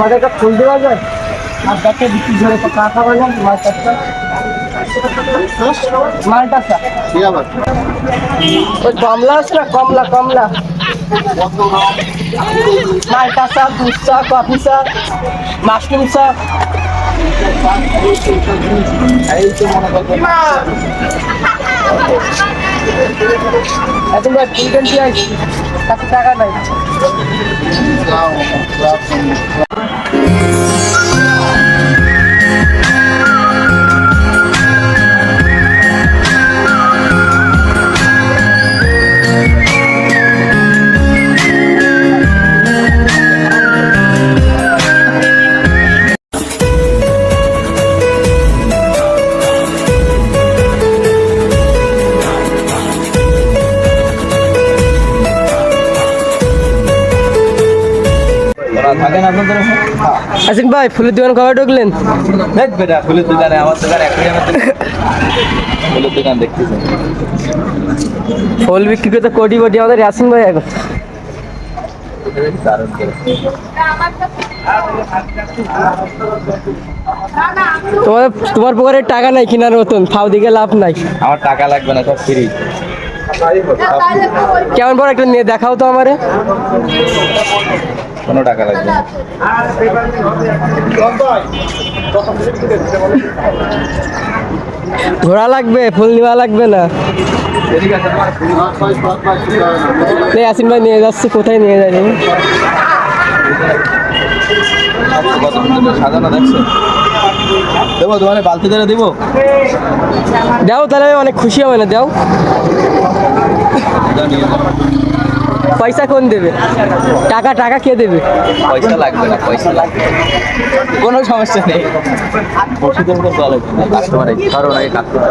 আমাদের একটা ফুল দেওয়া যায়। আর ব্যাগটা বিক্রি করে তো কাকা বাজান মালটা মালটা স্যার ঠিক আছে। ওই কমলা আছে না? কমলা কমলা। মালটা চা দুধ চা কফি চা মাশরুম চা। এই তো মনে করো। এখন ভাই কিনতে আসছি কাছে টাকা নাই। থাকেন আপনাদের? আসিন ভাই ফুলের দোকান কবে ঢুকলেন? দেখ বেটা ফুলের দোকানে আমার দোকান একই আমার ফুলের দোকান দেখতেছেন ফুল বিক্রি করতে কোটি কোটি আমাদের ইয়াসিন ভাই এখন। তোমার তোমার পকেটে টাকা নাই কেনার মতন ফাও দিকে লাভ নাই। আমার টাকা লাগবে না সব ফ্রি কেমন বড় একটা নিয়ে দেখাও তো আমারে। কোনো টাকা লাগবে না। ঘোড়া লাগবে ফুল নেওয়া লাগবে না। ইয়াসিন ভাই নিয়ে যাচ্ছে কোথায় নিয়ে যায় রে? সাজানো দেখছ? দেবো তোমার বালতি ধরে দেবো? দাও তাহলে আমি অনেক খুশি হবে না দাও। পয়সা কোন দেবে? টাকা টাকা কে দেবে? পয়সা লাগবে না, পয়সা লাগবে। কোনো সমস্যা নেই। ওষুধের মতো চলে কাস্টমার। কারণ এই customer